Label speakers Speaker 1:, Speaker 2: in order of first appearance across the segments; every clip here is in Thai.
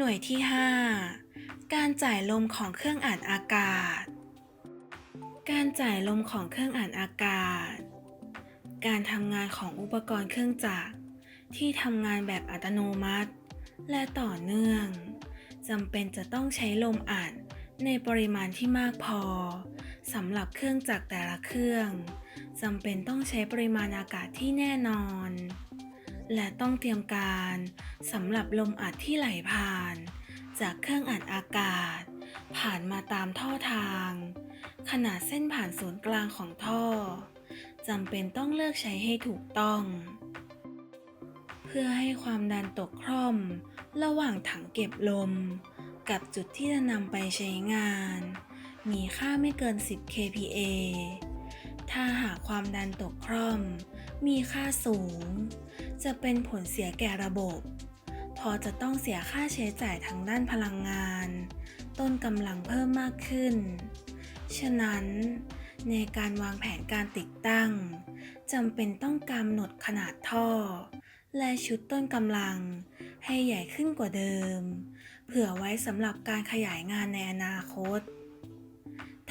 Speaker 1: หน่วยที่ 5 การจ่ายลมของเครื่องอ่านอากาศ การจ่ายลมของเครื่องอ่านอากาศ การทำงานของอุปกรณ์เครื่องจักรที่ทำงานแบบอัตโนมัติ และต่อเนื่องจำเป็นจะต้องใช้ลมอัดในปริมาณที่มากพอสำหรับเครื่องจักรแต่ละเครื่องจำเป็นต้องใช้ปริมาณอากาศที่แน่นอน และต้องเตรียมการสำหรับลมอัดที่ไหลผ่าน จากเครื่องอัดอากาศ ผ่านมาตามท่อทาง ขนาดเส้นผ่านศูนย์กลางของท่อจำเป็นต้องเลือกใช้ให้ถูกต้อง เพื่อให้ความดันตกคร่อม ระหว่างถังเก็บลม กับจุดที่จะนำไปใช้งาน มีค่าไม่เกิน 10 kPa ถ้าหากความดันตกคร่อม มีค่าสูง จะเป็นผลเสียแก่ระบบพราะจะต้องเสียค่าใช้จ่ายทางด้านพลังงาน ต้นกำลังเพิ่มมากขึ้น ฉะนั้น ในการวางแผนการติดตั้งจำเป็นต้องกำหนดขนาดท่อ และชุดต้นกำลังให้ใหญ่ขึ้นกว่าเดิม เผื่อไว้สำหรับการขยายงานในอนาคต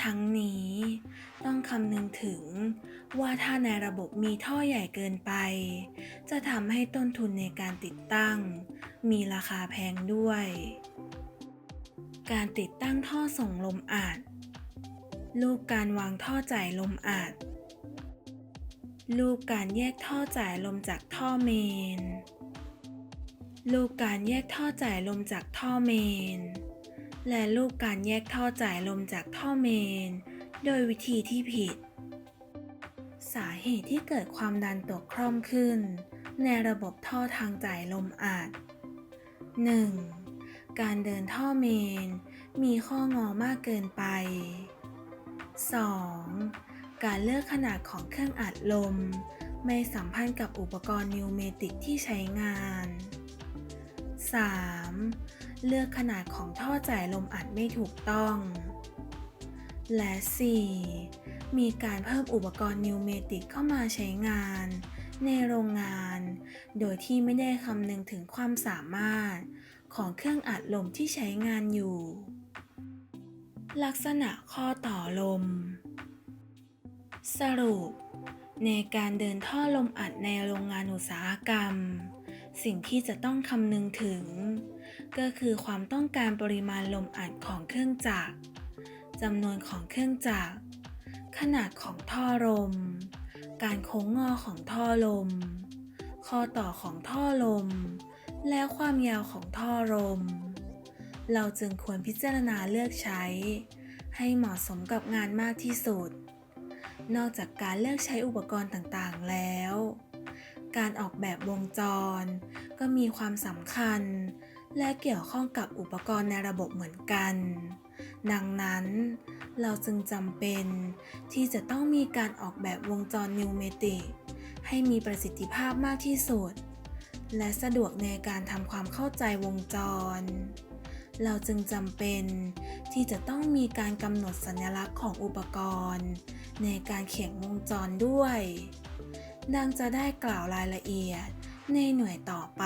Speaker 1: ทั้งนี้ ต้องคำนึงถึงว่าถ้าในระบบมีท่อใหญ่เกินไป จะทำให้ต้นทุนในการติดตั้ง มีราคาแพงด้วย การติดตั้งท่อส่งลมอัดรูปการวางท่อจ่ายลมอัดรูปการแยกท่อจ่ายลมจากท่อเมนรูปการแยกท่อจ่ายลมจากท่อเมน และรูปการแยกท่อจ่ายลมจากท่อเมน โดยวิธีที่ผิด สาเหตุที่เกิดความดันตกคร่อมขึ้น ในระบบท่อทางจ่ายลมอัด 1. การเดินท่อเมน มีข้องอมากเกินไป 2. การเลือกขนาดของเครื่องอัดลม ไม่สัมพันธ์กับอุปกรณ์นิวเมติกที่ใช้งาน 3. เลือกขนาดของท่อจ่ายลมอัดไม่ถูกต้อง และ 4. มีการเพิ่มอุปกรณ์นิวเมติกเข้ามาใช้งาน ในโรงงาน โดยที่ไม่ได้คำนึงถึงความสามารถ ของเครื่องอัดลมที่ใช้งานอยู่ ลักษณะข้อต่อลม สรุป ในการเดินท่อลมอัดในโรงงานอุตสาหกรรม สิ่งที่จะต้องคำนึงถึง ก็คือความต้องการปริมาณลมอัดของเครื่องจักรจำนวนของเครื่องจักร ขนาดของท่อลม การโค้งงอของท่อลม ข้อต่อของท่อลม และความยาวของท่อลม เราจึงควรพิจารณาเลือกใช้ ให้เหมาะสมกับงานมากที่สุด นอกจากการเลือกใช้อุปกรณ์ต่างๆแล้ว การออกแบบวงจร ก็มีความสำคัญ และเกี่ยวข้องกับอุปกรณ์ในระบบเหมือนกัน ดังนั้น เราจึงจำเป็นที่จะต้องมีการออกแบบวงจรนิวเมติกให้มีประสิทธิภาพมากที่สุด และสะดวกในการทำความเข้าใจวงจร เราจึงจำเป็นที่จะต้องมีการกำหนดสัญลักษณ์ของอุปกรณ์ ในการเขียนวงจรด้วย ดังจะได้กล่าวรายละเอียดในหน่วยต่อไป